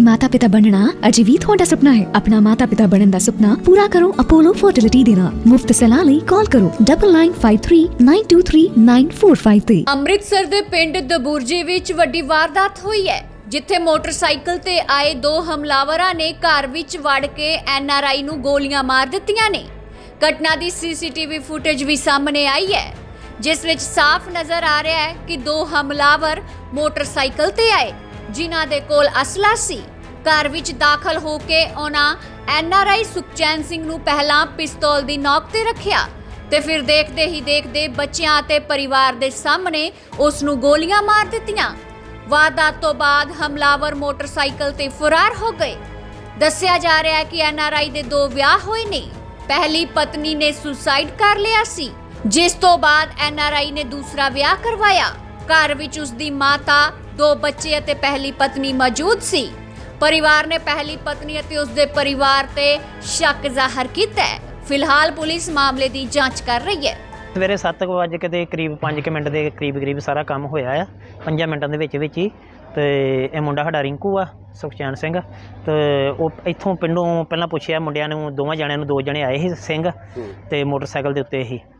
ਮਾਤਾ-ਪਿਤਾ ਬਣਨਾ ਅਜੇ ਤੁਹਾਡਾ ਸੁਪਨਾ ਹੈ। ਆਪਣਾ ਮਾਤਾ-ਪਿਤਾ ਬਣਨ ਦਾ ਸੁਪਨਾ ਪੂਰਾ ਕਰੋ ਅਪੋਲੋ ਫਰਟੀਲਿਟੀ ਦੇ ਨਾਲ। ਮੁਫਤ ਸਲਾਹ ਲਈ ਕਾਲ ਕਰੋ 9953923945 ਅੰਮ੍ਰਿਤਸਰ ਦੇ ਪਿੰਡ ਦਬੁਰਜੀ ਵਿੱਚ ਵੱਡੀ ਵਾਰਦਾਤ ਹੋਈ ਹੈ, ਜਿੱਥੇ ਮੋਟਰਸਾਈਕਲ ਤੇ ਆਏ ਦੋ ਹਮਲਾਵਰਾਂ ਨੇ ਘਰ ਵਿੱਚ ਵੜ ਕੇ ਐਨਆਰਆਈ ਨੂੰ ਗੋਲੀਆਂ ਮਾਰ ਦਿੱਤੀਆਂ ਨੇ। ਘਟਨਾ ਦੀ ਸੀਸੀਟੀਵੀ ਫੁਟੇਜ ਵੀ ਸਾਹਮਣੇ ਆਈ ਹੈ, ਜਿਸ ਵਿੱਚ ਸਾਫ਼ ਨਜ਼ਰ ਆ ਰਿਹਾ ਹੈ ਕਿ ਦੋ ਹਮਲਾਵਰ ਮੋਟਰਸਾਈਕਲ ਤੇ ਆਏ। ਜਿਨ੍ਹਾਂ ਦੇ ਕੋਲ ਅਸਲਾ ਸੀ, ਘਰ ਵਿੱਚ ਦਾਖਲ ਹੋ ਕੇ ਉਹਨਾਂ ਐਨਆਰਆਈ ਸੁਖਚੈਨ ਸਿੰਘ ਨੂੰ ਪਹਿਲਾਂ ਪਿਸਤੌਲ ਦੀ ਨੋਕ ਤੇ ਰੱਖਿਆ ਤੇ ਫਿਰ ਦੇਖਦੇ ਹੀ ਦੇਖਦੇ ਬੱਚਿਆਂ ਅਤੇ ਪਰਿਵਾਰ ਦੇ ਸਾਹਮਣੇ ਉਸ ਨੂੰ ਗੋਲੀਆਂ ਮਾਰ ਦਿੱਤੀਆਂ। ਵਾਰਦਾਤ ਤੋਂ ਬਾਅਦ ਹਮਲਾਵਰ ਮੋਟਰਸਾਈਕਲ ਤੇ ਫਰਾਰ ਹੋ ਗਏ। ਦੱਸਿਆ ਜਾ ਰਿਹਾ ਹੈ ਕਿ ਐਨਆਰਆਈ ਦੇ ਦੋ ਵਿਆਹ ਹੋਏ ਨੇ। ਪਹਿਲੀ ਪਤਨੀ ਨੇ ਸੁਸਾਈਡ ਕਰ ਲਿਆ ਸੀ, ਜਿਸ ਤੋਂ ਬਾਅਦ ਐਨਆਰਆਈ ਨੇ ਦੂਸਰਾ ਵਿਆਹ ਕਰਵਾਇਆ। ਘਰ ਵਿੱਚ ਉਸ ਦੀ ਮਾਤਾ ਦੋ ਬੱਚੇ ਅਤੇ ਪਹਿਲੀ ਪਤਨੀ ਮੌਜੂਦ ਸੀ। ਪਰਿਵਾਰ ਨੇ ਪਹਿਲੀ ਪਤਨੀ ਅਤੇ ਉਸ ਦੇ ਪਰਿਵਾਰ ਤੇ ਸ਼ੱਕ ਜ਼ਾਹਰ ਕੀਤਾ ਹੈ। ਫਿਲਹਾਲ ਪੁਲਿਸ ਮਾਮਲੇ ਦੀ ਜਾਂਚ ਕਰ ਰਹੀ ਹੈ। ਸਵੇਰੇ 7 ਵਜੇ ਕਿਤੇ ਕਰੀਬ 5 ਮਿੰਟ ਦੇ ਕਰੀਬ ਕਰੀਬ ਸਾਰਾ ਕੰਮ ਹੋਇਆ ਆ। 5 ਮਿੰਟਾਂ ਦੇ ਵਿੱਚ ਵਿੱਚ ਹੀ ਤੇ ਇਹ ਮੁੰਡਾ ਸਾਡਾ ਰਿੰਕੂ ਆ ਸੁਖਚੈਨ ਸਿੰਘ। ਤੇ ਉਹ ਇੱਥੋਂ ਪਿੰਡੋਂ ਪਹਿਲਾਂ ਪੁੱਛਿਆ ਮੁੰਡਿਆਂ ਨੂੰ ਦੋਵਾਂ ਜਣਿਆਂ ਨੂੰ ਦੋ ਜਣੇ ਆਏ ਸੀ ਸਿੰਘ ਤੇ ਮੋਟਰਸਾਈਕਲ ਦੇ ਉੱਤੇ ਹੀ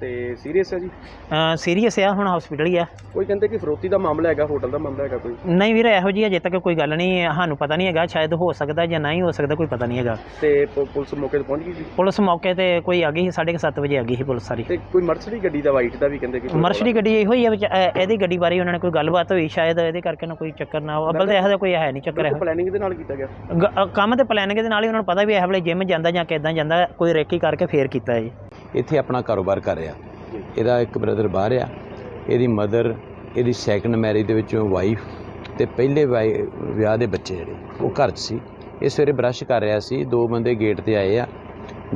ਤੇ ਸੀਰੀਅਸ ਹੈ ਜੀ? ਸੀਰੀਅਸ ਆ ਹੁਣ ਹਸਪੀਟਲ ਹੀ ਆ। ਕੋਈ ਕਹਿੰਦੇ ਕਿ ਫਰੋਤੀ ਦਾ ਮਾਮਲਾ ਹੈਗਾ ਹੋਟਲ ਦਾ ਮਾਮਲਾ ਹੈਗਾ ਕੋਈ? ਨਹੀਂ ਵੀਰ ਇਹੋ ਜੀ ਅਜੇ ਤੱਕ ਕੋਈ ਗੱਲ ਨਹੀਂ ਸਾਨੂੰ ਪਤਾ ਨਹੀਂ ਹੈਗਾ ਸ਼ਾਇਦ ਹੋ ਸਕਦਾ ਜਾਂ ਨਹੀਂ ਹੋ ਸਕਦਾ ਕੋਈ ਪਤਾ ਨਹੀਂ ਹੈਗਾ। ਤੇ ਪ- ਪੁਲਿਸ ਮੌਕੇ ਤੇ ਪਹੁੰਚ ਗਈ ਜੀ? ਪੁਲਿਸ ਮੌਕੇ ਤੇ ਕੋਈ ਆ ਗਈ ਸੀ 7:30 ਵਜੇ ਆ ਗਈ ਸੀ ਪੁਲਿਸ ਸਾਰੀ। ਤੇ ਕੋਈ ਮਰਸਡੀ ਗੱਡੀ ਦਾ ਵਾਈਟ ਦਾ ਵੀ ਕਹਿੰਦੇ ਕਿ ਮਰਸ਼ਡੀ ਗੱਡੀ ਇਹੋ ਹੀ ਆ ਵਿੱਚ ਇਹ- ਇਹਦੀ ਗੱਡੀ ਬਾਰੇ ਉਹਨਾਂ ਨੇ ਕੋਈ ਗੱਲਬਾਤ ਹੋਈ ਸ਼ਾਇਦ ਇਹਦੇ ਕਰਕੇ ਨਾ ਕੋਈ ਚੱਕਰ ਨਾ ਹੋ ਅੱਬਲ ਤਾਂ ਇਹੋ ਜਿਹਾ ਕੋਈ ਹੈ ਨਹੀਂ ਚੱਕਰ ਇਹੋ। ਪਲੈਨਿੰਗ ਦੇ ਨਾਲ ਕੀਤਾ ਗਿਆ। ਗ- ਅ, ਕੰਮ ਤੇ ਪਲਾਨਿੰਗ ਦੇ ਨਾਲ ਹੀ ਉਹਨਾਂ ਨੂੰ ਪਤਾ ਵੀ ਇਹ ਵੇਲੇ ਜਿਮ ਜਾਂਦਾ ਜਾਂ ਕਿਦਾਂ ਜਾਂਦਾ ਕੋਈ ਰੇਕੀ ਕਰਕੇ ਫੇਰ ਕੀਤਾ ਹੈ ਜੀ ਇੱਥੇ ਆਪਣਾ ਕਾਰੋਬਾਰ ਕਰ ਰਿਹਾ। ਇਹਦਾ ਇੱਕ ਬ੍ਰਦਰ ਬਾਹਰ ਆ। ਇਹਦੀ ਮਦਰ ਇਹਦੀ ਸੈਕੰਡ ਮੈਰਿਜ ਦੇ ਵਿੱਚੋਂ ਵਾਈਫ ਤੇ ਪਹਿਲੇ ਵਾਈ- ਵਿਆਹ ਦੇ ਬੱਚੇ ਜਿਹੜੇ, ਉਹ ਘਰ 'ਚ ਸੀ। ਇਹ ਸਵੇਰੇ ਬ੍ਰਸ਼ ਕਰ ਰਿਹਾ ਸੀ। ਦੋ ਬੰਦੇ ਗੇਟ ਤੇ ਆਏ ਆ।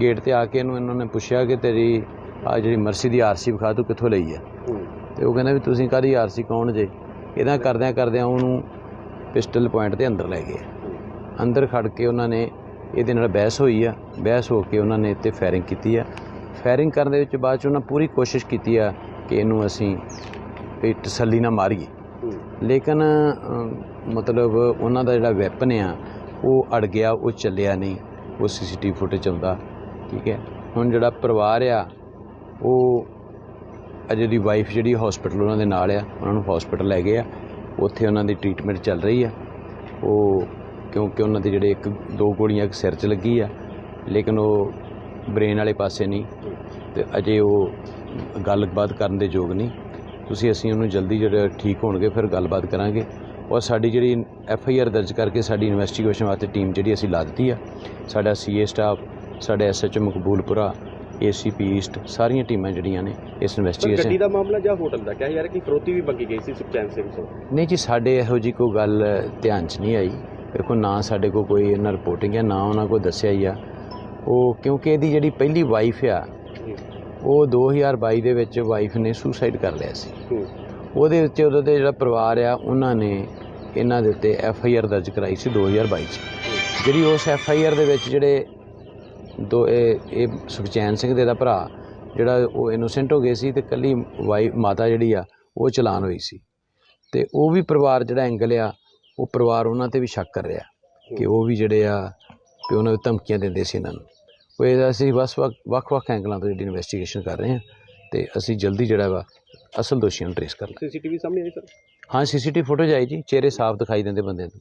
ਗੇਟ ਤੇ ਆ ਕੇ ਇਹਨੂੰ, ਇਹਨਾਂ ਨੇ ਪੁੱਛਿਆ ਕਿ ਤੇਰੀ ਆ ਜਿਹੜੀ ਮਰਸੀ ਦੀ ਆਰਸੀ ਵਿਖਾ, ਤੂੰ ਕਿੱਥੋਂ ਲਈ ਆ? ਹੂੰ ਤੇ ਉਹ ਕਹਿੰਦਾ ਵੀ ਤੁਸੀਂ ਕਾਹਦੀ ਆਰਸੀ ਕੌਣ ਜੇ? ਇਹਦਾ ਕਰਦਿਆਂ ਕਰਦਿਆਂ ਉਹਨੂੰ ਪਿਸਟਲ ਪੁਆਇੰਟ ਤੇ ਅੰਦਰ ਲੈ ਗਏ। ਅੰਦਰ ਖੜ ਕੇ ਉਹਨਾਂ ਨੇ, ਇਹਦੇ ਨਾਲ ਬਹਿਸ ਹੋਈ ਆ। ਬਹਿਸ ਹੋ ਕੇ ਉਹਨਾਂ ਨੇ ਇੱਥੇ ਫਾਇਰਿੰਗ ਕੀਤੀ ਆ। ਫਾਇਰਿੰਗ ਕਰਨ ਦੇ ਵਿੱਚ ਬਾਅਦ ਚ ਉਹਨਾਂ ਪੂਰੀ ਕੋਸ਼ਿਸ਼ ਕੀਤੀ ਆ ਕਿ ਇਹਨੂੰ ਅਸੀਂ ਵੀ ਤਸੱਲੀ ਨਾਲ ਮਾਰੀਏ। ਲੇਕਿਨ ਮਤਲਬ ਉਹਨਾਂ ਦਾ ਜਿਹੜਾ ਵੈਪਨ ਆ ਉਹ ਅੜ ਗਿਆ ਉਹ ਚੱਲਿਆ ਨਹੀਂ। ਉਹ ਸੀਸੀਟੀਵੀ ਫੁਟੇਜ ਆਉਂਦਾ ਠੀਕ ਹੈ। ਹੁਣ ਜਿਹੜਾ ਪਰਿਵਾਰ ਆ ਉਹ ਅਜੇ ਦੀ ਵਾਈਫ ਜਿਹੜੀ ਹਸਪੀਟਲ ਉਹਨਾਂ ਦੇ ਨਾਲ ਆ ਉਹਨਾਂ ਨੂੰ ਹਸਪੀਟਲ ਲੈ ਗਏ ਆ। ਉੱਥੇ ਉਹਨਾਂ ਦੀ ਟ੍ਰੀਟਮੈਂਟ ਚੱਲ ਰਹੀ ਆ। ਉਹ ਕਿਉਂਕਿ ਉਹਨਾਂ ਦੇ ਜਿਹੜੇ ਇੱਕ ਦੋ ਗੋਲੀਆਂ ਇੱਕ ਸਿਰ 'ਚ ਲੱਗੀ ਆ ਲੇਕਿਨ ਉਹ ਬ੍ਰੇਨ ਵਾਲੇ ਪਾਸੇ ਨਹੀਂ ਤੇ ਅਜੇ ਉਹ ਗੱਲਬਾਤ ਕਰਨ ਦੇ ਯੋਗ ਨਹੀਂ। ਤੁਸੀਂ ਅਸੀਂ ਉਹਨੂੰ ਜਲਦੀ ਜਿਹੜਾ ਠੀਕ ਹੋਣਗੇ ਫਿਰ ਗੱਲਬਾਤ ਕਰਾਂਗੇ। ਔਰ ਸਾਡੀ ਜਿਹੜੀ ਐਫ ਆਈ ਆਰ ਦਰਜ ਕਰਕੇ ਸਾਡੀ ਇਨਵੈਸਟੀਗੇਸ਼ਨ ਵਾਸਤੇ ਟੀਮ ਜਿਹੜੀ ਅਸੀਂ ਲਾ ਦਿੱਤੀ ਆ ਸਾਡਾ ਸੀ ਏ ਸਟਾਫ ਸਾਡਾ S H Maqboolpura ACP east ਸਾਰੀਆਂ ਟੀਮਾਂ ਜਿਹੜੀਆਂ ਨੇ ਇਸ ਗੱਡੀ ਇਨਵੈਸਟੀਗੇਸ਼ਨ ਦਾ ਮਾਮਲਾ ਜਾਂ ਹੋਟਲ ਦਾ? ਕਿਹਾ ਯਾਰ ਕਿ ਫਰੋਤੀ ਵੀ ਮੰਗੀ ਗਈ ਸੀ ਸੁਖਚੈਨ ਸਿੰਘ ਤੋਂ? ਨਹੀਂ ਜੀ ਸਾਡੇ ਇਹੋ ਜੀ ਕੋਈ ਗੱਲ ਧਿਆਨ 'ਚ ਨਹੀਂ ਆਈ। ਦੇਖੋ ਨਾ ਸਾਡੇ ਕੋਲ ਕੋਈ ਇਹਨਾਂ ਰਿਪੋਰਟਿੰਗ ਹੈ ਨਾ ਉਹਨਾਂ ਕੋਲ ਦੱਸਿਆ ਹੀ ਆ। ਉਹ ਕਿਉਂਕਿ ਇਹਦੀ ਜਿਹੜੀ ਪਹਿਲੀ ਵਾਈਫ ਆ ਉਹ 2022 ਦੇ ਵਿੱਚ ਵਾਈਫ ਨੇ ਸੁਸਾਈਡ ਕਰ ਲਿਆ ਸੀ। ਉਹਦੇ ਉੱਤੇ ਉਹਦਾ ਤੇ ਜਿਹੜਾ ਪਰਿਵਾਰ ਆ ਉਹਨਾਂ ਨੇ ਇਹਨਾਂ ਦੇ ਉੱਤੇ ਐਫ ਆਈ ਆਰ ਦਰਜ ਕਰਾਈ ਸੀ 2022 ਚ। ਜਿਹੜੀ ਉਸ ਐਫ ਆਈ ਆਰ ਦੇ ਵਿੱਚ ਜਿਹੜੇ ਦੋ ਇਹ ਇਹ ਸੁਖਚੈਨ ਸਿੰਘ ਦੇ ਦਾ ਭਰਾ ਜਿਹੜਾ ਉਹ ਇਨੋਸੈਂਟ ਹੋ ਗਏ ਸੀ ਤੇ ਕੱਲੀ ਵਾਈ ਮਾਤਾ ਜਿਹੜੀ ਆ ਉਹ ਚਲਾਨ ਹੋਈ ਸੀ। ਤੇ ਉਹ ਵੀ ਪਰਿਵਾਰ ਜਿਹੜਾ ਐਂਗਲ ਆ ਉਹ ਪਰਿਵਾਰ ਉਹਨਾਂ ਤੇ ਵੀ ਸ਼ੱਕ ਕਰ ਰਿਹਾ ਕਿ ਉਹ ਵੀ ਜਿਹੜੇ ਆ ਕਿ ਉਹਨਾਂ ਨੂੰ ਧਮਕੀਆਂ ਦਿੰਦੇ ਸੀ ਇਹਨਾਂ ਨੂੰ। ਇਹਦਾ ਅਸੀਂ ਬਸ ਵੱਖ- ਵੱਖ-ਵੱਖ ਐਂਗਲਾਂ ਤੋਂ ਜਿਹੜੀ ਇਨਵੈਸਟੀਗੇਸ਼ਨ ਕਰ ਰਹੇ ਹਾਂ ਤੇ ਅਸੀਂ ਜਲਦੀ ਜਿਹੜਾ ਵਾ ਅਸਲ ਦੋਸ਼ੀਆਂ ਨੂੰ ਟ੍ਰੇਸ ਕਰ ਲਾਂਗੇ। ਸੀਸੀਟੀਵੀ ਸਾਹਮਣੇ ਆਈ ਸਰ? ਹਾਂ ਸੀਸੀਟੀਵੀ ਫੁਟੇਜ ਆਈ ਜੀ ਚਿਹਰੇ ਸਾਫ਼ ਦਿਖਾਈ ਦਿੰਦੇ ਬੰਦੇ ਦੇ